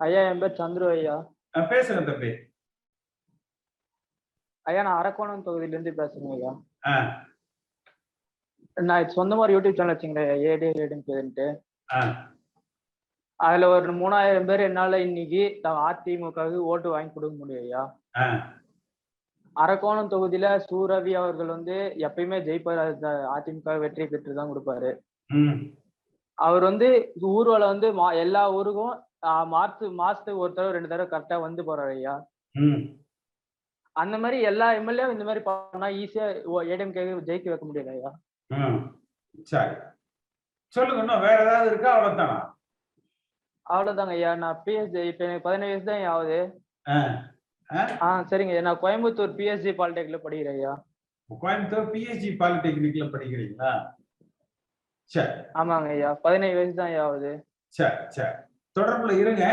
ஐயா என் பேர் சந்துரு ஐயா. பேசுங்க தம்பி. ஐயா நான் அரக்கோணம் தொகுதியில இருந்து பேசுறேன் ஐயா. நான் சொந்தமா ஒரு யூடியூப் சேனல் வச்சுக்கிறேன் ஏடி ஏடின்னு பேருன்ட்டு. அதுல ஒரு மூணாயிரம் பேர் என்னால இன்னைக்கு அதிமுகவுக்கு ஓட்டு வாங்கி கொடுக்க முடியும் ஐயா. அரக்கோணம் தொகுதியில சூரவி அவர்கள் வந்து எப்பயுமே ஜெயிப்பார். அதிமுக வெற்றி பெற்று தான் கொடுப்பாரு அவர் வந்து ஊர்வலம் வந்து எல்லா ஊருக்கும் மாசத்து மாசத்துக்கு ஒரு தடவை ரெண்டு தடவை கரெக்டா வந்து போறாரு ஐயா. அந்த மாதிரி எல்லா எம்எல்ஏ இந்த மாதிரி பண்ணா ஈஸியா ஏடிஎம்கே ஜெயிக்க வைக்க முடியாது ஐயா. சரி. சொல்லுங்க இன்னும் வேற ஏதாவது இருக்கா? அவ்வளவுதானா? அவ்வளவுதாங்க ஐயா. நான் பிஎஸ்சி இப்ப எனக்கு பதினேழு வயசு தான் ஆகுது. ஆ சரிங்க நான் கோயம்புத்தூர் பிஎஸ்சி பாலிடெக்ல படிக்கிறேன் ஐயா. கோயம்புத்தூர் பிஎஸ்ஜி பாலிடெக்னிக்ல படிக்கிறீங்களா? சரி. ஆமாங்க ஐயா. பதினேழு வயசு தான் ஐயா ஆகுது. சரி சரி. தொடர்புல இருங்க.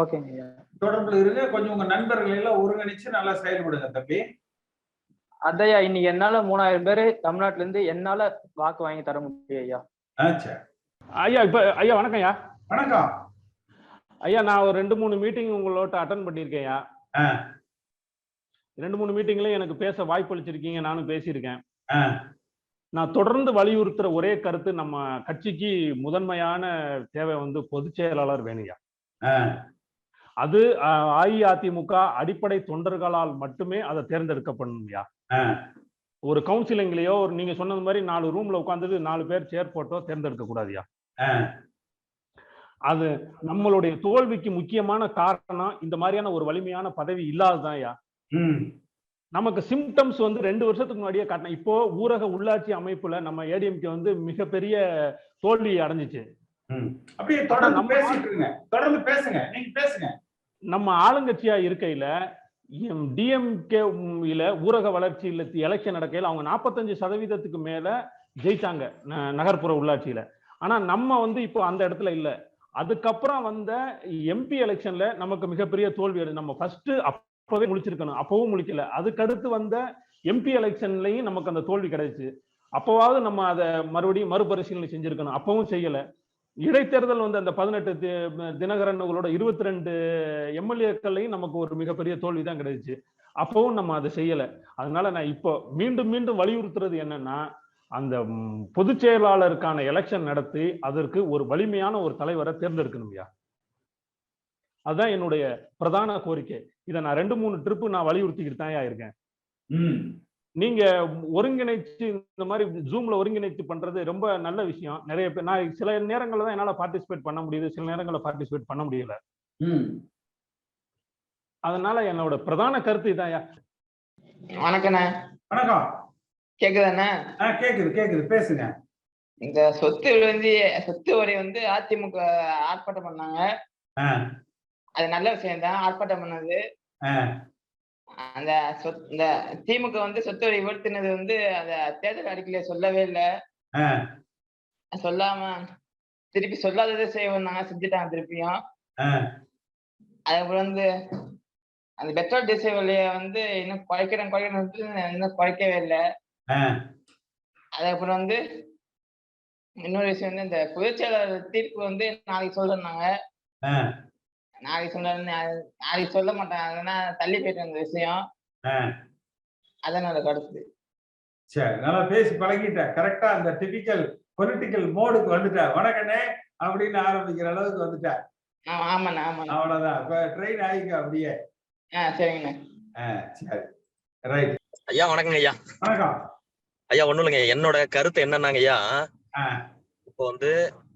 ஓகேங்க தொடர்புல இருங்க. கொஞ்சம் உங்க நண்பர்களை எல்லாம் ஒருங்கிணைச்சு நல்லா செயல்படுங்க தம்பி. அதையா இன்னைக்கு என்னால மூணாயிரம் பேரு தமிழ்நாட்டுல இருந்து என்னால வாக்கு வாங்கி தர முடியும் ஐயா. ஐயா இப்ப ஐயா வணக்கம் ஐயா. வணக்கம். ஐயா நான் ஒரு ரெண்டு மூணு மீட்டிங் உங்களோட அட்டன் பண்ணியிருக்கேன் ரெண்டு மூணு மீட்டிங்லயும் எனக்கு பேச வாய்ப்பு அளிச்சிருக்கீங்க நானும் பேசியிருக்கேன். நான் தொடர்ந்து வலியுறுத்துற ஒரே கருத்து நம்ம கட்சிக்கு முதன்மையான தேவை வந்து பொதுச் செயலாளர் ஆ. அது அஇஅதிமுக அடிப்படை தொண்டர்களால் மட்டுமே அதை தேர்ந்தெடுக்கப்படணும்யா. ஒரு கவுன்சிலிங்லயோ ஒரு நீங்க சொன்னது மாதிரி நாலு ரூம்ல உட்காந்துட்டு நாலு பேர் சேர் போட்டோ தேர்ந்தெடுக்க கூடாதுயா. அது நம்மளுடைய தோல்விக்கு முக்கியமான காரணம் இந்த மாதிரியான ஒரு வலிமையான பதவி இல்லாததான்யா. ம். நமக்கு சிம்டம்ஸ் வந்து ரெண்டு வருஷத்துக்கு முன்னாடியே காட்டினேன் இப்போ ஊரக உள்ளாட்சி அமைப்புல நம்ம ஏடிஎம்கே வந்து மிகப்பெரிய தோல்வி அடைஞ்சிச்சு. அப்படியே தொடர்ந்து பேசிட்டு தொடர்ந்து பேசுங்க. நீங்க பேசுங்க. நம்ம ஆளுங்கட்சியா இருக்கையில டிஎம்கே இல ஊரக வளர்ச்சியில எலெக்ஷன் நடக்கையில அவங்க நாற்பத்தஞ்சு சதவீதத்துக்கு மேல ஜெயிச்சாங்க நகர்ப்புற உள்ளாட்சியில. ஆனா நம்ம வந்து இப்போ அந்த இடத்துல இல்ல. அதுக்கப்புறம் வந்த எம்பி எலெக்ஷன்ல நமக்கு மிகப்பெரிய தோல்வி அடை நம்ம ஃபர்ஸ்ட் அப்பவே முடிச்சிருக்கணும் அப்பவும் அதுக்கு அதுக்கடுத்து வந்த எம்பி எலெக்ஷன்லயும் நமக்கு அந்த தோல்வி கிடைச்சு. அப்போவாவது நம்ம அதை மறுபடியும் மறுபரிசீலனை செஞ்சிருக்கணும். அப்பவும் செய்யல. இடைத்தேர்தல் வந்து அந்த பதினெட்டு தினகரன்களோட இருபத்தி ரெண்டு எம்எல்ஏக்கள்லையும் நமக்கு ஒரு மிகப்பெரிய தோல்வி தான் கிடைச்சு. அப்பவும் நம்ம அதை செய்யல. அதனால நான் இப்போ மீண்டும் மீண்டும் வலியுறுத்துறது என்னன்னா அந்த பொதுச் செயலாளருக்கான எலெக்ஷன் நடத்தி அதற்கு ஒரு வலிமையான ஒரு தலைவரை தேர்ந்தெடுக்கணும்யா அதுதான் என்னுடைய பிரதான கோரிக்கை. இதை நான் ரெண்டு மூணு ட்ரிப்பு நான் வலியுறுத்திக்கிட்டு தான் இருக்கேன். ம். நீங்க ஒருங்கிணைச்சு இந்த மாதிரி ஜூம்ல ஒருங்கிணைத்து பண்றது ரொம்ப நல்ல விஷயம். நிறைய பேர் நான் சில நேரங்கள்ல தான் என்னால பார்ட்டிசிபேட் பண்ண முடியுது. சில நேரங்கள்ல பார்ட்டிசிபேட் பண்ண முடியல. ம். அதனால என்னோட பிரதான கருத்து இதான்யா. வணக்கண்ணே. வணக்கம். கேக்குதாண்ணே? ஆ கேக்குது கேக்குது. பேசுங்க. இந்த சொத்து வந்து சொத்து வரி வந்து அதிமுக ஆர்ப்பாட்டம் பண்ணாங்க. அது நல்ல விஷயம் தான். ஆர்ப்பாட்டம் பண்ணது. அந்த இந்த திமுக வந்து சொத்து வரி உயர்த்தினது வந்து அந்த தேர்தல் அறிக்கையில சொல்லவே இல்லை. சொல்லாம திருப்பி சொல்லாததே செய்வோம்னாங்க செஞ்சுட்டாங்க திருப்பியும். அதுக்கப்புறம் வந்து அந்த பெட்ரோல் டீசல் விலையை வந்து இன்னும் குறைக்கிறேன் குறைக்கிறேன் இன்னும் குறைக்கவே இல்லை. அதுக்கப்புறம் வந்து இன்னொரு விஷயம் வந்து இந்த பொதுச்செயலாளர் தீர்ப்பு வந்து நாளைக்கு சொல்றேன்னாங்க. ஆ. நாளைக்கு சொல்ல நாளைக்கு சொல்ல மாட்டாங்க அதனால தள்ளி போயிட்டு அந்த விஷயம். அதனோட கருத்து. சரி நல்லா பேசி பழகிட்ட. கரெக்டா அந்த டிபிக்கல் பொலிட்டிக்கல் மோடுக்கு வந்துட்ட. வணக்கண்ணே அப்படின்னு ஆரம்பிக்கிற அளவுக்கு வந்துட்ட. ஆமாண்ணா ஆமாண்ணா. அவ்வளவுதான். இப்ப ட்ரெயின் ஆகிக்க அப்படியே. ஆ சரிங்கண்ணா. ஆ சரி. ரைட் ஐயா வணக்கங்க ஐயா. வணக்கம். ஐயா ஒண்ணும் இல்லைங்க என்னோட கருத்து என்னன்னாங்க ஐயா இப்போ வந்து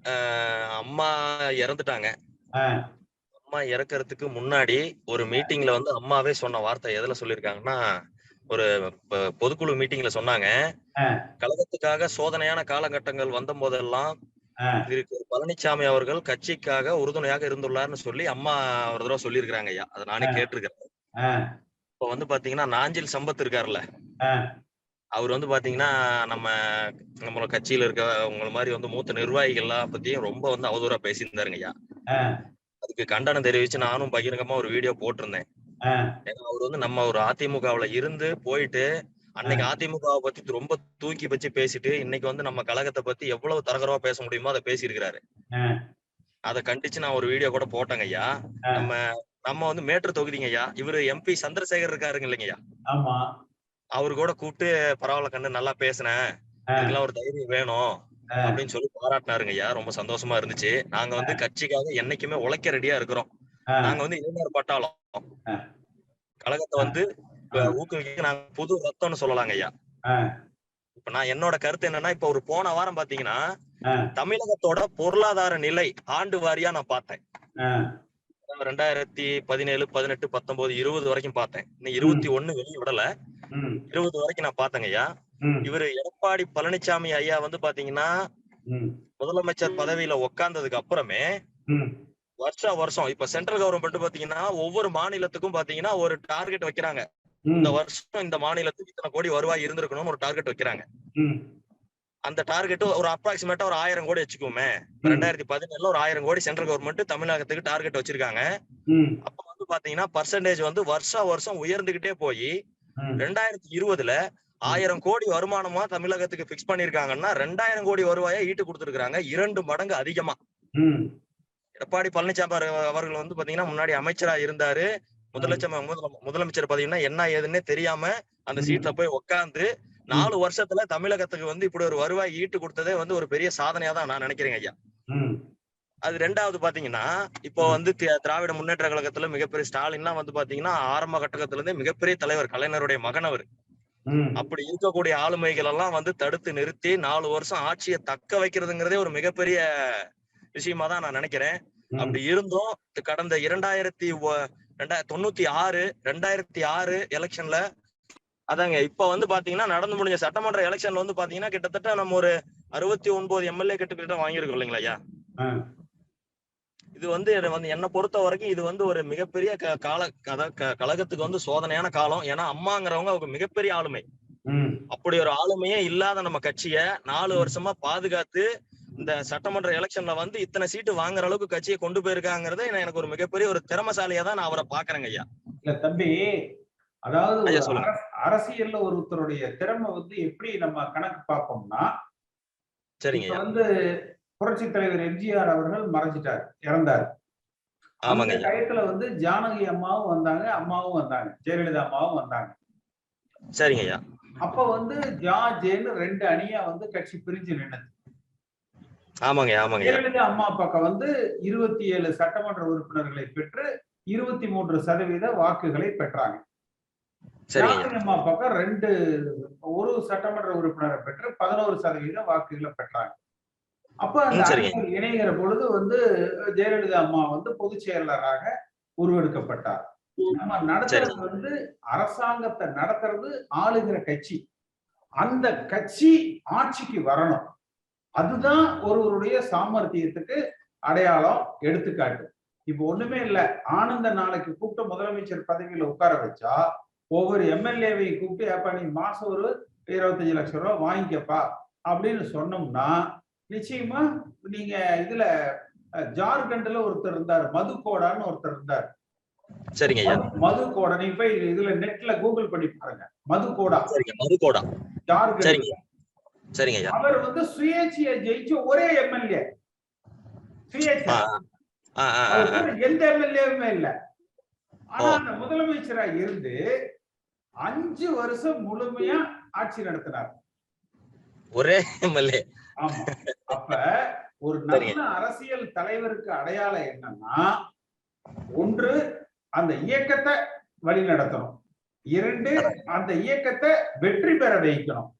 ஆஹ், அம்மா இறந்துட்டாங்க. அம்மா இறக்கறதுக்கு முன்னாடி ஒரு மீட்டிங்ல வந்து அம்மாவே சொன்ன வார்த்தை எதுல சொல்லியிருக்காங்கன்னா ஒரு பொதுக்குழு மீட்டிங்ல சொன்னாங்க. கழகத்துக்காக சோதனையான காலகட்டங்கள் வந்த போதெல்லாம் திரு. பழனிசாமி அவர்கள் கட்சிக்காக உறுதுணையாக இருந்துள்ளார்னு சொல்லி அம்மா ஒரு தடவை சொல்லியிருக்கிறாங்க ஐயா. அதை நானே ஆ. இப்போ வந்து பாத்தீங்கன்னா நாஞ்சில் சம்பத் இருக்காருல்ல அவர் வந்து பாத்தீங்கன்னா நம்ம நம்மளோட கட்சியில இருக்க உங்கள மாதிரி வந்து மூத்த நிர்வாகிகள்லாம் பத்தியும் ரொம்ப வந்து அவதூறா பேசியிருந்தாருங்க ஐயா. அதுக்கு கண்டனம் தெரிவிச்சு நானும் பகிரங்கமா ஒரு வீடியோ போட்டிருந்தேன். அவர் வந்து நம்ம ஒரு அதிமுகவுல இருந்து போயிட்டு அன்னைக்கு அதிமுகவை பத்தி ரொம்ப தூக்கி வச்சு பேசிட்டு இன்னைக்கு வந்து நம்ம கழகத்தை பத்தி எவ்வளவு தரகரமா பேச முடியுமோ அதை பேசியிருக்கிறாரு. அதை கண்டிச்சு நான் ஒரு வீடியோ கூட போட்டேங்க ஐயா. நம்ம நம்ம வந்து மேட்டூர் தொகுதிங்க ஐயா. இவரு எம்பி சந்திரசேகர் இருக்காருங்க இல்லைங்க ஐயா. ஆமா. அவரு கூட கூப்பிட்டு பரவாயில்ல கண்ணு நல்லா பேசுனேன். இதுக்கெல்லாம் ஒரு தைரியம் வேணும். அப்படின்னு சொல்லி பாராட்டினாருங்க ஐயா ரொம்ப சந்தோஷமா இருந்துச்சு நாங்க வந்து கட்சிக்காக என்னைக்குமே உழைக்க ரெடியா இருக்கிறோம். நாங்க வந்து இளைஞர் பட்டாளம். கழகத்தை வந்து ஊக்குவிக்க நாங்க புது ரத்தம்னு சொல்லலாங்க ஐயா. இப்ப நான் என்னோட கருத்து என்னன்னா இப்ப ஒரு போன வாரம் பாத்தீங்கன்னா. தமிழகத்தோட பொருளாதார நிலை ஆண்டு வாரியா நான் பார்த்தேன். ரெண்டாயிரத்தி பதினேழு பதினெட்டு பத்தொன்பது இருபது வரைக்கும் பார்த்தேன் இன்னும் இருபத்தி ஒண்ணு வெளிய விடல. இருபது வரைக்கும் நான் பார்த்தேங்க ஐயா. இவரு எடப்பாடி பழனிசாமி ஐயா வந்து பாத்தீங்கன்னா. முதலமைச்சர் பதவியில உட்கார்ந்ததுக்கு அப்புறமே ம். வருஷா வருஷம் இப்ப சென்ட்ரல் கவர்மெண்ட் பாத்தீங்கன்னா ஒவ்வொரு மாநிலத்துக்கும் பாத்தீங்கன்னா ஒரு டார்கெட் வைக்கிறாங்க. இந்த வருஷம் இந்த மாநிலத்துக்கு இத்தனை கோடி வருவாய் இருந்திருக்கணும்னு ஒரு டார்கெட் வைக்கிறாங்க. அந்த டார்கெட் ஒரு அப்ராக்சிமேட்டா ஒரு ஆயிரம் கோடி வச்சுக்குவோமே ம். ரெண்டாயிரத்தி பதினேழுல ஒரு ஆயிரம் கோடி சென்ட்ரல் கவர்மெண்ட் தமிழகத்துக்கு டார்கெட் வச்சிருக்காங்க. அப்ப வந்து பாத்தீங்கன்னா பர்சன்டேஜ் வந்து வருஷா வருஷம் உயர்ந்துகிட்டே போய். ரெண்டாயிரத்தி இருபதுல ஆயிரம் கோடி வருமானமா தமிழகத்துக்கு பிக்ஸ் பண்ணிருக்காங்கன்னா ரெண்டாயிரம் கோடி வருவாயா ஈட்டு கொடுத்துருக்காங்க இரண்டு மடங்கு அதிகமா. எடப்பாடி பழனிசாமி அவர்- அவர்கள் வந்து பாத்தீங்கன்னா முன்னாடி அமைச்சரா இருந்தாரு முதலமைச்சர் முதல- முதலமைச்சர் பாத்தீங்கன்னா என்ன ஏதுன்னே தெரியாம அந்த. சீட்ல போய் உட்கார்ந்து நாலு வருஷத்துல தமிழகத்துக்கு வந்து இப்படி ஒரு வருவாய் ஈட்டு கொடுத்ததே வந்து ஒரு பெரிய சாதனையா தான் நான் நினைக்கிறேங்க ஐயா. அது ரெண்டாவது பாத்தீங்கன்னா இப்போ வந்து திராவிட முன்னேற்ற கழகத்துல மிகப்பெரிய ஸ்டாலின்லாம் வந்து பாத்தீங்கன்னா ஆரம்ப கட்டத்துல இருந்தே மிகப்பெரிய தலைவர் கலைஞருடைய மகன் அவர் ம். அப்படி இருக்கக்கூடிய ஆளுமைகள் எல்லாம் வந்து தடுத்து நிறுத்தி நாலு வருஷம் ஆட்சியை தக்க வைக்கிறதுங்கிறதே ஒரு மிகப்பெரிய விஷயமா தான் நான் நினைக்கிறேன். அப்படி இருந்தும் கடந்த இரண்டாயிரத்தி தொண்ணூத்தி ஆறு ரெண்டாயிரத்தி ஆறு எலெக்ஷன்ல அதாங்க இப்ப வந்து பாத்தீங்கன்னா நடந்து முடிஞ்ச சட்டமன்ற எலெக்ஷன்ல வந்து பாத்தீங்கன்னா கிட்டத்தட்ட நம்ம ஒரு அறுபத்தி ஒன்பது எம்எல்ஏ கிட்ட வாங்கியிருக்கோம் இல்லைங்களா. இது வந்து வந்து என்ன பொறுத்த வரைக்கும் இது வந்து ஒரு மிகப்பெரிய கால கழகத்துக்கு வந்து சோதனையான காலம். ஏன்னா அம்மாங்கிறவங்க அவங்க மிகப்பெரிய ஆளுமை. அப்படி ஒரு ஆளுமையே இல்லாத நம்ம கட்சிய நாலு வருஷமா பாதுகாத்து இந்த சட்டமன்ற எலெக்ஷன்ல வந்து இத்தனை சீட்டு வாங்குற அளவுக்கு கட்சியை கொண்டு போயிருக்காங்கிறது எனக்கு ஒரு மிகப்பெரிய ஒரு திறமசாலியா தான் நான் அவரை பாக்குறேங்க ஐயா. இல்ல தம்பி அதாவது அரசியல்ல ஒருத்தருடைய திறமை வந்து எப்படி நம்ம கணக்கு பார்ப்போம்னா சரிங்க வந்து புரட்சி தலைவர் எம்ஜிஆர் அவர்கள் மறைஞ்சிட்டார் இறந்தார். ஆமாங்க. டயத்துல வந்து ஜானகி அம்மாவும் வந்தாங்க அம்மாவும் வந்தாங்க ஜெயலலிதா அம்மாவும் வந்தாங்க. சரிங்க ஐயா. அப்ப வந்து ஜா ஜேன்னு ரெண்டு அணியா வந்து கட்சி பிரிஞ்சு நின்னது. ஆமாங்க ஆமாங்க ஜெயலலிதா அம்மா பக்கம் வந்து இருபத்தி ஏழு சட்டமன்ற உறுப்பினர்களை பெற்று இருபத்தி மூன்று சதவீத வாக்குகளை பெற்றாங்க. அம்மா பக்கம் ரெண்டு ஒரு சட்டமன்ற உறுப்பினரை பெற்று பதினோரு சதவீத வாக்குகளை பெற்றாங்க. அப்ப அந்த இணைகிற பொழுது வந்து ஜெயலலிதா அம்மா வந்து பொதுச் செயலாளராக உருவெடுக்கப்பட்டார். நம்ம நடத்துறது வந்து அரசாங்கத்தை நடத்துறது ஆளுகிற கட்சி. அந்த கட்சி ஆட்சிக்கு வரணும். அதுதான் ஒருவருடைய சாமர்த்தியத்துக்கு அடையாளம் எடுத்துக்காட்டு. இப்ப ஒண்ணுமே இல்ல. ஆனந்த நாளைக்கு கூப்பிட்டு முதலமைச்சர் பதவியில உட்கார வச்சா ஒவ்வொரு எம்எல்ஏவை கூப்பிட்டு ஏப்பா நீ மாசம் ஒரு இருபத்தஞ்சு லட்சம் ரூபாய் வாங்கிக்கப்பா. அப்படின்னு சொன்னோம்னா நிச்சயமா நீங்க இதுல ஜார்க்கண்ட்ல ஒருத்தர் இருந்தார் மதுகோடான்னு ஒருத்தர் இருந்தார். சரிங்க மது- மதுகோடா நீங்க போய் இதுல நெட்ல கூகுள் பண்ணி பாருங்க. மதுகோடா சரிங்க மதுகோடா ஜார்க்கண்ட். சரிங்க அவர் வந்து சுயேட்சையை ஜெயிச்ச ஒரே எம்எல்ஏ சுயேட்சை. கூட எந்த எம்எல்ஏவுமே இல்ல. ஆனா. அந்த முதலமைச்சரா இருந்து அஞ்சு வருஷம் முழுமையா ஆட்சி நடத்தினார். ஒரே எம்எல்ஏ ஆமா. அப்ப ஒரு. நல்ல அரசியல் தலைவருக்கு அடையாளம் என்னன்னா ஒன்று அந்த இயக்கத்தை வழி நடத்தணும் இரண்டு அந்த இயக்கத்தை வெற்றி பெற வைக்கணும்.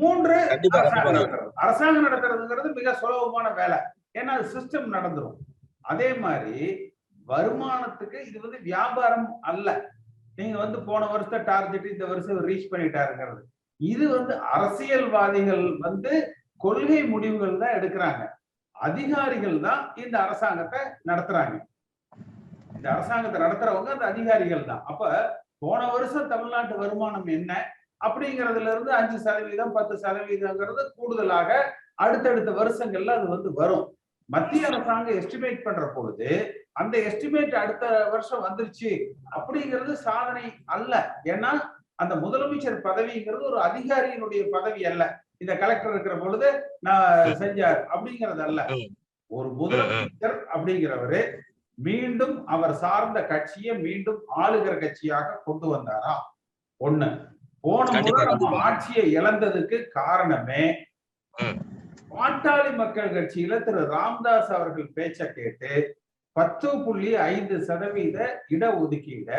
மூன்று அரசாங்கம் நடத்துறது. அரசாங்கம் நடத்துறதுங்கிறது மிக சுலபமான வேலை. ஏன்னா அது சிஸ்டம் நடந்துரும். அதே மாதிரி வருமானத்துக்கு இது வந்து வியாபாரம் அல்ல. நீங்க வந்து போன வருஷம் டார்கெட் இந்த வருஷம் ரீச் பண்ணிட்டாருங்கிறது. இது வந்து அரசியல்வாதிகள் வந்து கொள்கை முடிவுகள் தான் எடுக்கிறாங்க. அதிகாரிகள் தான் இந்த அரசாங்கத்தை நடத்துறாங்க. இந்த அரசாங்கத்தை நடத்துறவங்க அந்த அதிகாரிகள் தான். அப்ப போன வருஷம் தமிழ்நாட்டு வருமானம் என்ன? அப்படிங்கறதுல இருந்து அஞ்சு சதவீதம் பத்து சதவீதங்கிறது கூடுதலாக அடுத்தடுத்த வருஷங்கள்ல அது வந்து வரும். மத்திய அரசாங்கம் எஸ்டிமேட் பண்ற பொழுது அந்த எஸ்டிமேட் அடுத்த வருஷம் வந்துருச்சு. அப்படிங்கிறது சாதனை அல்ல. ஏன்னா அந்த முதலமைச்சர் பதவிங்கிறது ஒரு அதிகாரியினுடைய பதவி அல்ல இந்த கலெக்டர் இருக்கிற பொழுது நான் செஞ்சார் அப்படிங்கிறது அல்ல. ஒரு முதலமைச்சர் அப்படிங்கிறவரு மீண்டும் அவர் சார்ந்த கட்சியை மீண்டும் ஆளுகிற கட்சியாக கொண்டு வந்தாரா ஒண்ணு போன முறை நம்ம. ஆட்சியை இழந்ததுக்கு காரணமே. பாட்டாளி மக்கள் கட்சியில திரு ராம்தாஸ் அவர்கள் பேச்ச கேட்டு பத்து புள்ளி ஐந்து சதவீத இடஒதுக்கீட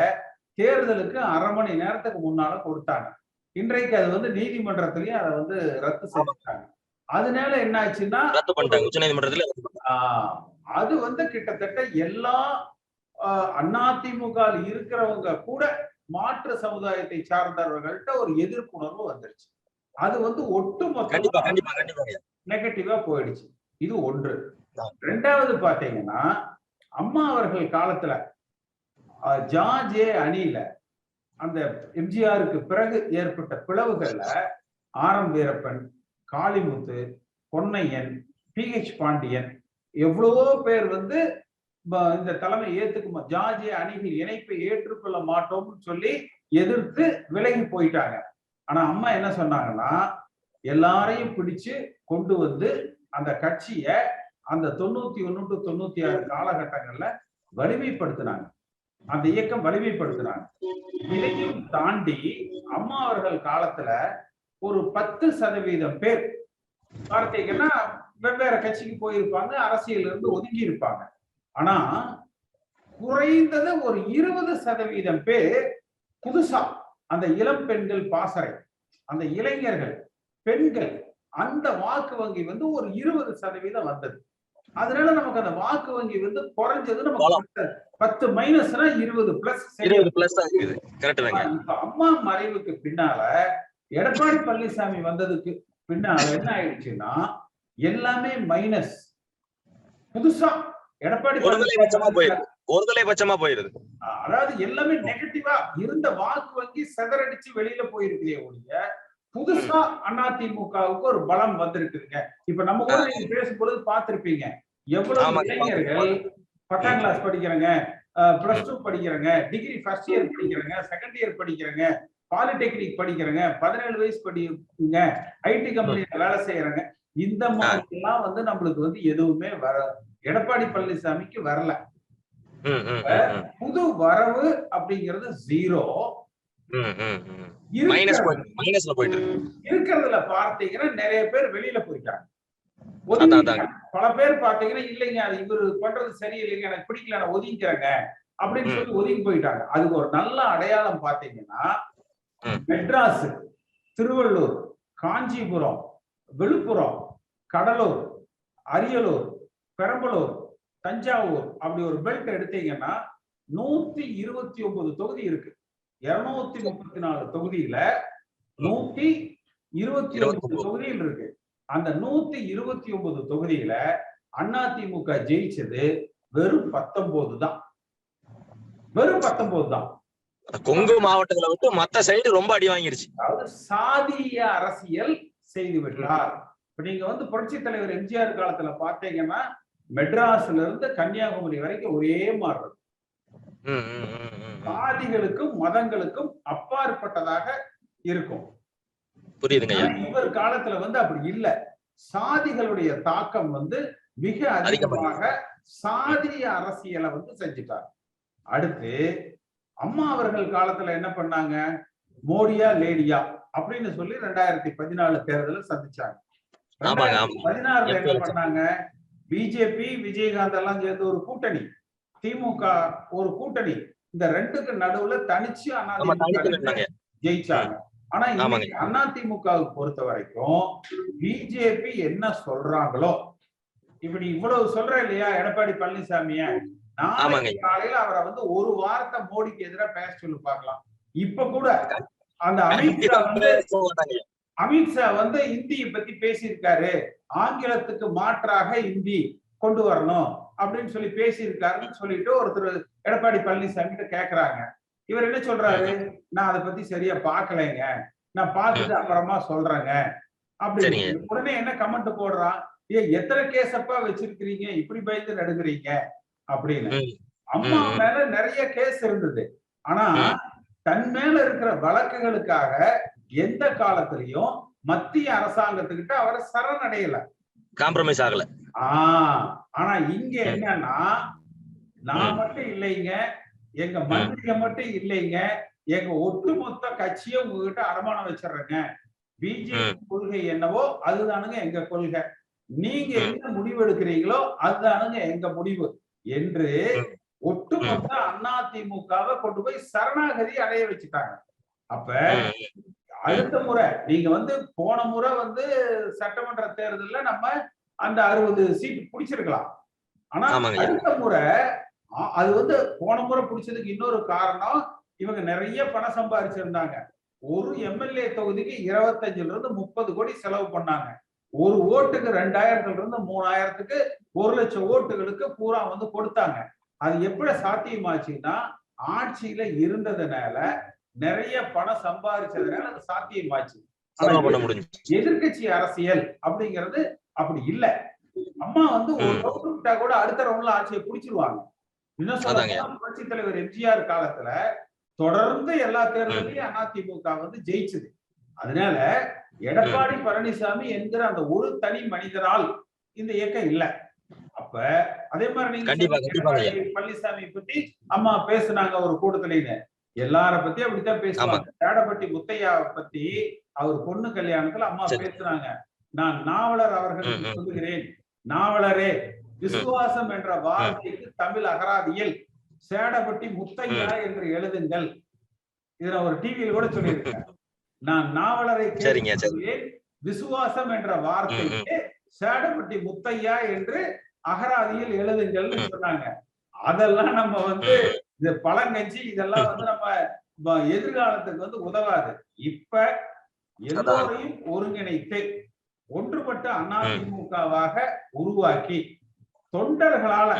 தேர்தலுக்கு அரை மணி நேரத்துக்கு முன்னால கொடுத்தாங்க. இன்றைக்கு அது வந்து நீதிமன்றத்திலயும் அதை வந்து ரத்து செஞ்சுட்டாங்க. அதனால என்ன ஆச்சுன்னா ரத்து பண்ணிட்டாங்க. உச்ச நீதிமன்றத்துல அது வந்து கிட்டத்தட்ட எல்லா அதிமுக இருக்கிறவங்க கூட மாற்று சமுதாயத்தை சார்ந்தவர்கள்ட்ட ஒரு எதிர்ப்புணர்வு வந்துருச்சு. அது வந்து ஒட்டு கண்டிப்பா மொத்தமா கண்டிப்பா கண்டிப்பா நெகட்டிவா போயிடுச்சு. இது ஒன்று. ரெண்டாவது பாத்தீங்கன்னா அம்மா அவர்கள் காலத்துல ஜார்ஜ் ஜார்ஜே அணியில அந்த எம்ஜிஆருக்கு பிறகு ஏற்பட்ட பிளவுகள்ல R M Veerappan Kalimuthu Ponnaiyan P H Pandian எவ்வளவோ பேர் வந்து இந்த தலைமை ஏத்துக்குமா ஜார்ஜே அணியின் இணைப்பை ஏற்றுக்கொள்ள மாட்டோம்னு சொல்லி எதிர்த்து விலகி போயிட்டாங்க. ஆனா அம்மா என்ன சொன்னாங்கன்னா எல்லாரையும் பிடிச்சு கொண்டு வந்து அந்த கட்சிய அந்த தொண்ணூத்தி ஒன்னு டு தொண்ணூத்தி ஆறு காலகட்டங்கள்ல வலிமைப்படுத்தினாங்க. அந்த இயக்கம் வலிமைப்படுத்தினாங்க இதையும் தாண்டி அம்மா அவர்கள் காலத்துல ஒரு பத்து சதவீதம் பேர் பார்த்தீங்கன்னா வெவ்வேறு கட்சிக்கு போயிருப்பாங்க அரசியல் இருந்து ஒதுங்கி இருப்பாங்க ஆனா குறைந்தது ஒரு இருபது சதவீதம் பேர் புதுசா அந்த இளம் பெண்கள் பாசறை அந்த இளைஞர்கள் பெண்கள் அந்த வாக்கு வங்கி வந்து ஒரு இருபது சதவீதம் வந்தது. அதனால நமக்கு அந்த வாக்கு வங்கி வந்து குறைஞ்சது நமக்கு. பத்து- மைனஸ்னா இருபது பிளஸ் இருபது பிளஸ் கரெக்ட் அம்மா மறைவுக்கு பின்னால எடப்பாடி பழனிசாமி வந்ததுக்கு பின்னால என்ன ஆயிடுச்சுன்னா எல்லாமே மைனஸ் புதுசா எடப்பாடி ஒருதலை பட்சமா போயிருக்கு போயிருது. அதாவது எல்லாமே நெகட்டிவா இருந்த வாக்கு வங்கி சிதறடிச்சு வெளியில போயிருக்குதே ஒழிய புதுசா அதிமுகவுக்கு ஒரு பலம் வந்திருக்குதுங்க. இப்ப நம்ம கூட நீங்க பேசும்பொழுது பார்த்திருப்பீங்க. எவ்வளவு. இளைஞர்கள் பத்தாம் கிளாஸ் படிக்கிறவங்க பிளஸ் டூ படிக்கிறவங்க டிகிரி ஃபர்ஸ்ட் இயர் படிக்கிறவங்க செகண்ட் இயர் படிக்கிறவங்க பாலிடெக்னிக் படிக்கிறவங்க பதினேழு வயசு படிக்கிறவங்க ஐடி கம்பெனில வேலை செய்யறவங்க இந்த மாதிரி எல்லாம் வந்து நம்மளுக்கு வந்து எதுவுமே வர எடப்பாடி பழனிசாமிக்கு வரல. புது வரவு அப்படிங்கிறது ஜீரோ இருக்கிறதுல பார்த்தீங்கன்னா நிறைய பேர் வெளியில போயிட்டாங்க. பல பேர் பார்த்தீங்கன்னா இல்லைங்க அது இவரு பண்றது சரியில்லைங்க எனக்கு பிடிக்கல நான் ஒதுங்கிக்கிறேங்க அப்படின்னு. சொல்லி ஒதுங்கி போயிட்டாங்க அதுக்கு ஒரு நல்ல அடையாளம் பார்த்தீங்கன்னா ம். மெட்ராஸ் திருவள்ளூர் காஞ்சிபுரம் விழுப்புரம் கடலூர் அரியலூர் பெரம்பலூர் தஞ்சாவூர் அப்படி ஒரு பெல்ட் எடுத்தீங்கன்னா நூத்தி இருபத்தி ஒன்பது தொகுதி இருக்கு இருநூத்தி முப்பத்தி நாலு தொகுதியில நூத்தி இருபத்தி ஒன்பது தொகுதியில் இருக்கு. அந்த நூத்தி இருபத்தி ஒன்பது தொகுதியில அதிமுக ஜெயிச்சது வெறும் பத்தொன்பது தான். வெறும் பத்தொன்பது தான். கொங்கு மாவட்டங்களை விட்டு மத்த சைடு ரொம்ப அடி வாங்கிருச்சு. அதாவது சாதிய அரசியல் செய்து விட்டார். இப்ப நீங்க வந்து புரட்சி தலைவர் எம்ஜிஆர் காலத்துல பார்த்தீங்கன்னா மெட்ராஸ்ல இருந்து கன்னியாகுமரி வரைக்கும் ஒரே மாதிரி சாதிகளுக்கும் மதங்களுக்கும் அப்பாற்பட்டதாக இருக்கும். புரியுதுங்க இவர் காலத்துல வந்து அப்படி இல்ல. சாதிகளுடைய தாக்கம் வந்து மிக அதிகமாக சாதிய அரசியலை வந்து செஞ்சுட்டார். அடுத்து அம்மா அவர்கள் காலத்துல என்ன பண்ணாங்க? மோடியா லேடியா அப்படின்னு சொல்லி ரெண்டாயிரத்தி பதினாலு தேர்தலில் சந்திச்சாங்க. பதினாறுல என்ன பண்ணாங்க? பிஜேபி விஜயகாந்த் எல்லாம் சேர்ந்து ஒரு கூட்டணி. திமுக ஒரு கூட்டணி. இந்த ரெண்டுக்கு நடுவுல தனிச்சு அதிமுக ஜெயிச்சாங்க. ஆனா அதிமுகவுக்கு பொறுத்த வரைக்கும் பிஜேபி என்ன சொல்றாங்களோ இப்படி இவ்வளவு சொல்ற இல்லையா எடப்பாடி பழனிசாமிய. நாளைக்கு காலையில அவரை வந்து ஒரு வாரத்தை மோடிக்கு எதிராக பேச சொல்லி பார்க்கலாம். இப்ப கூட அந்த அமித்ஷா வந்து. அமித்ஷா வந்து இந்தியை பத்தி பேசியிருக்காரு. ஆங்கிலத்துக்கு மாற்றாக இந்தி கொண்டு வரணும். அப்படின்னு சொல்லி பேசியிருக்காருன்னு சொல்லிட்டு ஒருத்தர் எடப்பாடி பழனிசாமி கிட்ட கேக்குறாங்க. இவர் என்ன சொல்றாரு? நான் அதை பத்தி சரியா பார்க்கலைங்க. நான் பார்த்துட்டு அப்புறமா சொல்றேங்க. அப்படி சரிங்க. உடனே என்ன கமெண்ட் போடுறான் ஏ எத்தனை கேஸ் அப்பா வச்சிருக்கிறீங்க? இப்படி பயந்து நடுங்குறீங்க? அப்படின்னு. அம்மா. மேல நிறைய கேஸ் இருந்தது. ஆனா. தன் மேல இருக்கிற வழக்குகளுக்காக எந்த காலத்திலையும் மத்திய அரசாங்கத்துக்கிட்ட அவர் சரணடையல. காம்ப்ரமைஸ் ஆகல. ஆனா இங்க என்னன்னா நான். மட்டும் இல்லைங்க. எங்க மந்திரிங்க மட்டும் இல்லைங்க. எங்க ஒட்டுமொத்த கட்சியை உங்ககிட்ட அடமானம் வச்சிடுறேங்க. பிஜேபி கொள்கை என்னவோ அதுதானுங்க எங்க கொள்கை. நீங்க. என்ன முடிவு எடுக்கிறீங்களோ அதுதானுங்க எங்க முடிவு. என்று. ஒட்டுமொத்த அதிமுகவை கொண்டு போய் சரணாகதி அடைய வச்சுட்டாங்க. அப்ப அடுத்த முறை நீங்க வந்து போன முறை வந்து சட்டமன்ற தேர்தல்ல நம்ம அந்த அறுபது சீட் பிடிச்சிருக்கலாம். ஆனா. அடுத்த முறை அது வந்து போன முறை பிடிச்சதுக்கு இன்னொரு காரணம் இவங்க நிறைய பணம் சம்பாதிச்சிருந்தாங்க ஒரு எம்எல்ஏ தொகுதிக்கு இருபத்தஞ்சுல இருந்து முப்பது கோடி செலவு பண்ணாங்க. ஒரு ஓட்டுக்கு ரெண்டாயிரத்துல இருந்து மூணாயிரத்துக்கு ஒரு லட்சம் ஓட்டுகளுக்கு பூரா வந்து கொடுத்தாங்க. அது எப்படி சாத்தியமாச்சுன்னா ஆட்சியில இருந்ததுனால நிறைய பணம் சம்பாதிச்சதுனால அது சாத்தியமாச்சு எதிர்க்கட்சி அரசியல் அப்படிங்கிறது அப்படி இல்ல. அம்மா வந்து ஒரு விட்டா கூட அடுத்த ரவுண்ட்ல ஆட்சியை பிடிச்சிருவாங்க. இன்னும் சொல்ல புரட்சி தலைவர் எம்ஜிஆர் காலத்துல தொடர்ந்து எல்லா தேர்தலையும் அதிமுக வந்து ஜெயிச்சது. அதனால எடப்பாடி பழனிசாமி என்கிற அந்த ஒரு தனி மனிதரால் இந்த இயக்கம் இல்ல. அப்ப அதே மாதிரி நீங்க பழனிசாமி பத்தி அம்மா பேசுனாங்க ஒரு கூட்டத்திலேயே எல்லார பத்தி அப்படித்தான் பேசுவாங்க. தேடப்பட்டி முத்தையா பத்தி அவர் பொண்ணு கல்யாணத்துல அம்மா சரி. பேசுனாங்க. நான் நாவலர் அவர்களுக்கு. சொல்லுகிறேன். நாவலரே விசுவாசம் என்ற வார்த்தைக்கு தமிழ் அகராதியில் சேடப்பட்டி முத்தையா என்று எழுதுங்கள். இதை நான் ஒரு டிவியில் கூட சொல்லியிருக்கேன். நான் நாவலரை. விசுவாசம் என்ற வார்த்தைக்கு சேடப்பட்டி முத்தையா என்று அகராதியில் எழுதுங்கள்னு. சொன்னாங்க. அதெல்லாம் நம்ம வந்து இந்த பழங்கஞ்சி இதெல்லாம் வந்து நம்ம எதிர்காலத்துக்கு வந்து உதவாது. இப்ப எல்லோரையும் ஒருங்கிணைத்து ஒன்றுபட்ட அதிமுகவாக உருவாக்கி தொண்டர்களால.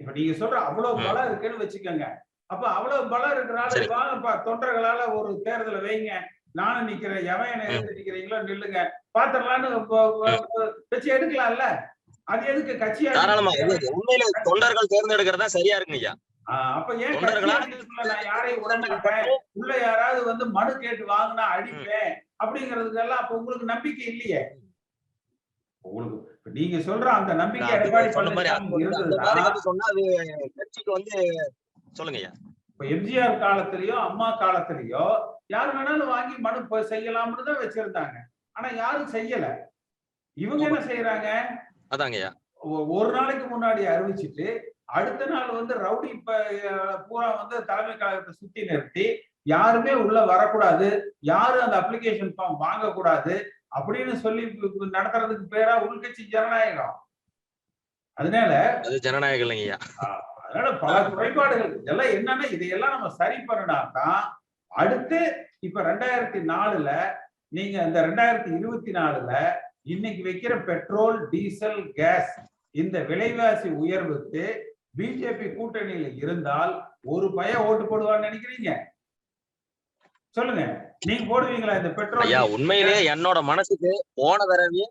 இப்ப நீங்க சொல்ற அவ்வளவு. பலம் இருக்குன்னு வச்சுக்கோங்க. அப்ப அவ்வளவு பலம் இருக்கிறனால. வாங்கப்பா தொண்டர்களால ஒரு தேர்தலை வைங்க. நானும் நிக்கிறேன் எவன் என்ன நிக்கிறீங்களோ நில்லுங்க. பாத்திரலான்னு வச்சு எடுக்கலாம்ல? அது எதுக்கு கட்சியா உண்மையில தொண்டர்கள் தேர்ந்தெடுக்கிறதா சரியா இருக்குங்க அப்ப ஏன் யாரையும் மாட்டேன். உள்ள யாராவது வந்து மனு கேட்டு வாங்கினா அடிப்பேன். அப்படிங்கிறதுக்கெல்லாம் அப்ப உங்களுக்கு நம்பிக்கை இல்லையே? உங்களுக்கு நீங்க சொல்ற அந்த நம்பிக்கை எடப்பாடி சொல்லுங்க இப்ப எம்ஜிஆர் காலத்திலயோ அம்மா காலத்திலயோ யார் வேணாலும் வாங்கி மனு செய்யலாம்னு தான் வச்சிருந்தாங்க. ஆனா யாரும் செய்யல. இவங்க என்ன செய்யறாங்க அதாங்க ஐயா. ஒ- ஒரு நாளைக்கு முன்னாடி அறிவிச்சிட்டு அடுத்த நாள் வந்து ரவுடி ப- அஹ் பூரா வந்து தலைமை கழகத்தை சுத்தி நிறுத்தி யாருமே உள்ள வரக்கூடாது யாரும் அந்த அப்ளிகேஷன் ஃபார்ம் வாங்கக்கூடாது அப்படின்னு சொல்லி இப்ப- இப்ப நடத்துறதுக்கு பேரா உள்கட்சி ஜனநாயகம். அதனால அது ஜனநாயகம் இல்லைங்க ஐயா. அதனால பல குறைபாடுகள். இதெல்லாம் என்னன்னா இதையெல்லாம் நம்ம சரி பண்ணினா தான் அடுத்து இப்ப ரெண்டாயிரத்தி நாலுல நீங்க இந்த ரெண்டாயிரத்தி இருபத்தி நாலுல இன்னைக்கு வைக்கிற பெட்ரோல் டீசல் கேஸ் இந்த விலைவாசி உயர்வுக்கு பிஜேபி கூட்டணியில இருந்தால் ஒரு பய ஓட்டு போடுவான்னு நினைக்கிறீங்க சொல்லுங்க நீங்க போடுவீங்களா இந்த பெட்ரோல் ஐயா உண்மையிலேயே என்னோட மனசுக்கு போன தடவையே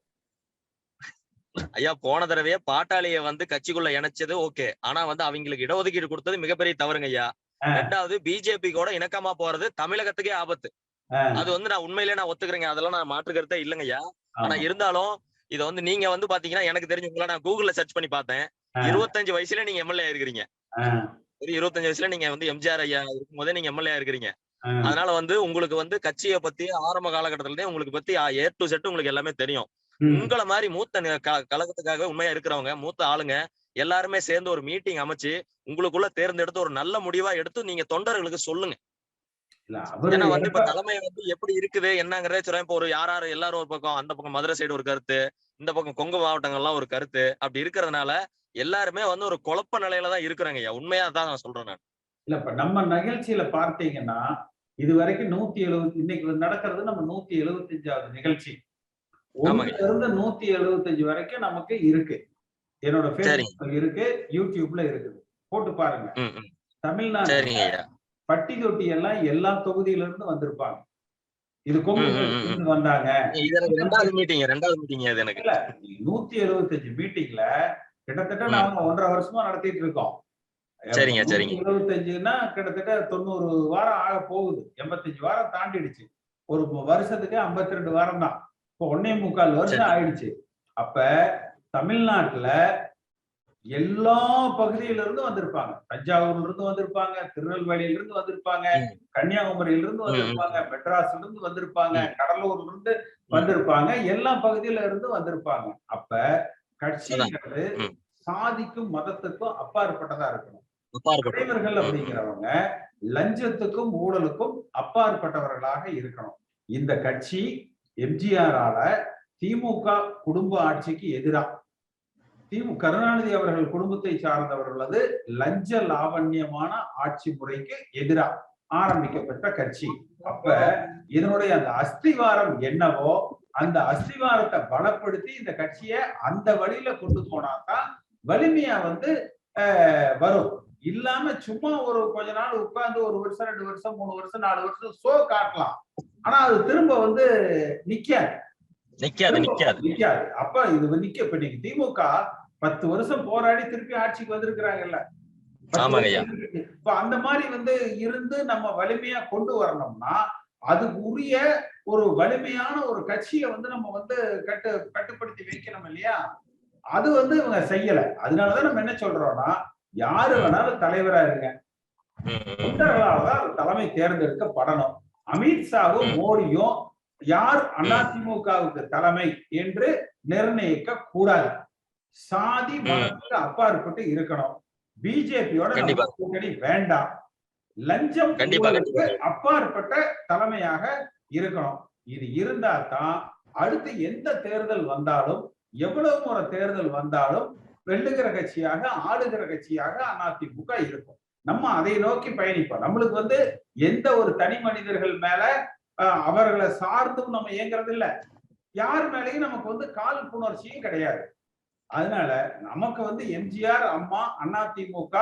ஐயா போன தடவையே பாட்டாளிய வந்து கட்சிக்குள்ள இணைச்சது ஓகே ஆனா வந்து அவங்களுக்கு இடஒதுக்கீடு கொடுத்தது மிகப்பெரிய தவறுங்க ஐயா. ரெண்டாவது பிஜேபி கூட இணக்கமா போறது தமிழகத்துக்கே ஆபத்து. அது வந்து நான் உண்மையிலேயே நான் ஒத்துக்கிறேங்க அதெல்லாம் நான் மாற்று கருத்தே இல்லைங்க ஐயா ஆனா. இருந்தாலும் இத வந்து நீங்க வந்து பாத்தீங்கன்னா எனக்கு தெரிஞ்சு உங்களை நான் கூகுள்ல சர்ச் பண்ணி பார்த்தேன். இருபத்தஞ்சு வயசுல நீங்க எம்எல்ஏ இருக்கிறீங்க. ஒரு இருபத்தஞ்சு வயசுல நீங்க வந்து எம்ஜிஆர் ஐயா இருக்கும் போதே நீங்க எம்எல்ஏ இருக்கிறீங்க. அதனால வந்து உங்களுக்கு வந்து கட்சியை பத்தி ஆரம்ப காலகட்டத்துல உங்களுக்கு பத்தி ஏ டு செட் உங்களுக்கு எல்லாமே தெரியும். உங்களை மாதிரி மூத்த கழகத்துக்காக உண்மையா இருக்கிறவங்க மூத்த ஆளுங்க எல்லாருமே சேர்ந்து ஒரு மீட்டிங் அமைச்சு உங்களுக்குள்ள தேர்ந்தெடுத்து ஒரு நல்ல முடிவா எடுத்து நீங்க தொண்டர்களுக்கு சொல்லுங்க ஏன்னா வந்து இப்ப தலைமை வந்து எப்படி இருக்குது என்னங்கிறதே சொல்றேன் இப்ப ஒரு யார் யாரு எல்லாரும் ஒரு பக்கம் அந்த பக்கம் மதுரை சைடு ஒரு கருத்து இந்த பக்கம் கொங்கு மாவட்டங்கள்லாம் ஒரு கருத்து அப்படி இருக்கிறதுனால எல்லாருமே வந்து ஒரு குழப்ப நிலையில தான் இருக்கிறாங்க ஐயா. உண்மையா தான் நான் சொல்றேன் நான். இல்ல இப்ப நம்ம நிகழ்ச்சியில பார்த்தீங்கன்னா இது வரைக்கும் நூத்தி எழுபது இன்னைக்கு நடக்கிறது நம்ம நூத்தி எழுபத்தஞ்சாவது நிகழ்ச்சி. இருந்து நூத்தி எழுபத்தஞ்சு வரைக்கும் நமக்கு இருக்கு. என்னோட இருக்கு யூடியூப்ல இருக்குது. போட்டு பாருங்க. தமிழ்நாடு பட்டி தொட்டி எல்லாம் எல்லா தொகுதியில இருந்து வந்திருப்பாங்க. இது கொங்கு வந்தாங்க. ரெண்டாவது மீட்டிங் ரெண்டாவது மீட்டிங் அது எனக்கு. நூத்தி எழுபத்தஞ்சு மீட்டிங்ல கிட்டத்தட்ட நாம ஒன்றரை வருஷமா நடத்திட்டு இருக்கோம். சரிங்க, சரிங்க. எழுபத்தஞ்சுன்னா கிட்டத்தட்ட தொண்ணூறு வாரம் ஆக போகுது. எண்பத்தஞ்சு வாரம் தாண்டிடுச்சு. ஒரு வருஷத்துக்கு ஐம்பத்தி ரெண்டு வாரம் தான். இப்போ ஒன்னே முக்கால் வருஷம். ஆயிடுச்சு. அப்ப தமிழ்நாட்டுல எல்லா பகுதியில இருந்து வந்திருப்பாங்க தஞ்சாவூர்ல இருந்து வந்திருப்பாங்க திருநெல்வேலியில இருந்து வந்திருப்பாங்க. கன்னியாகுமரியில இருந்து வந்திருப்பாங்க மெட்ராஸ்ல இருந்து வந்திருப்பாங்க கடலூர்ல இருந்து வந்திருப்பாங்க எல்லா பகுதியில இருந்து வந்திருப்பாங்க. அப்ப கட்சிங்கிறது. சாதிக்கும் மதத்துக்கும் அப்பாற்பட்டதா இருக்கணும். தலைவர்கள் அப்படிங்கிறவங்க லஞ்சத்துக்கும் ஊழலுக்கும் அப்பாற்பட்டவர்களாக இருக்கணும். இந்த கட்சி எம்ஜிஆரால திமுக குடும்ப ஆட்சிக்கு எதிரா. திமு கருணாநிதி அவர்கள் குடும்பத்தை சார்ந்தவர்களது லஞ்ச லாவண்யமான ஆட்சி முறைக்கு எதிரா ஆரம்பிக்கப்பட்ட கட்சி. அப்ப இதனுடைய அந்த அஸ்திவாரம் என்னவோ அந்த அஸ்திவாரத்தை பலப்படுத்தி இந்த கட்சியை அந்த வழியில கொண்டு போனாதான் வலிமையா வந்து வரும். இல்லாம சும்மா ஒரு கொஞ்ச நாள் உட்கார்ந்து ஒரு வருஷம் ரெண்டு வருஷம் மூணு வருஷம் நாலு வருஷம் சோ காட்டலாம். ஆனா அது திரும்ப வந்து நிக்காது. நிக்காது நிக்காது. நிக்காது. அப்ப இது நிக்க இப்ப நீங்க திமுக பத்து வருஷம் போராடி திருப்பி ஆட்சிக்கு வந்திருக்கிறாங்கல்ல. இப்ப அந்த மாதிரி வந்து இருந்து நம்ம வலிமையா கொண்டு வரணும்னா அதுக்கு உரிய ஒரு வலிமையான ஒரு கட்சியை வந்து நம்ம வந்து கட்டு கட்டுப்படுத்தி வைக்கணும் இல்லையா அது வந்து இவங்க செய்யல அதனாலதான் நம்ம என்ன சொல்றோம்னா யாரு வேணாலும் தலைவரா இருங்க. தொண்டர்களாலதான் தலைமை தேர்ந்தெடுக்கப்படணும் அமித்ஷாவும். மோடியும் யார் அதிமுகவுக்கு தலைமை என்று நிர்ணயிக்க கூடாது சாதி. மதத்துக்கு அப்பாற்பட்டு இருக்கணும் பிஜேபியோட. கூட்டணி வேண்டாம் லஞ்சம் அப்பாற்பட்ட தலைமையாக இருக்கணும். இது இருந்தா தான் அடுத்து எந்த தேர்தல் வந்தாலும் எவ்வளவு முறை தேர்தல் வந்தாலும் வெல்லுகிற கட்சியாக ஆளுகிற கட்சியாக அதிமுக இருக்கும். நம்ம அதை நோக்கி பயணிப்போம். நம்மளுக்கு வந்து எந்த ஒரு தனி மனிதர்கள் மேல அவர்களை சார்ந்தும் நம்ம இயங்குறது இல்ல யார் மேலேயும் நமக்கு வந்து கால் புணர்ச்சியும் கிடையாது. அதனால நமக்கு வந்து எம்ஜிஆர் அம்மா அதிமுக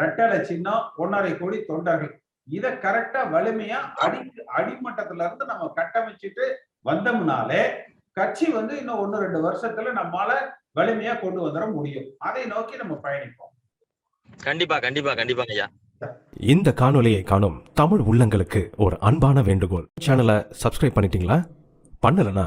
ரெட்டலை சின்னம் ஒன்னரை கோடி தொண்டர்கள். இத கரெக்டா வலிமையா அடி அடிமட்டத்துல இருந்து நம்ம கட்டமைச்சிட்டு வந்தோம்னாலே கட்சி வந்து இன்னும் ஒன்னு ரெண்டு வருஷத்துல நம்மால வலிமையா கொண்டு வந்துட முடியும். அதை நோக்கி நம்ம பயணிப்போம். கண்டிப்பா கண்டிப்பா கண்டிப்பாங்க ஐயா. இந்த காணொளியை காணும் தமிழ் உள்ளங்களுக்கு ஒரு அன்பான வேண்டுகோள். சேனலை சப்ஸ்கிரைப் பண்ணிட்டீங்களா? பண்ணலனா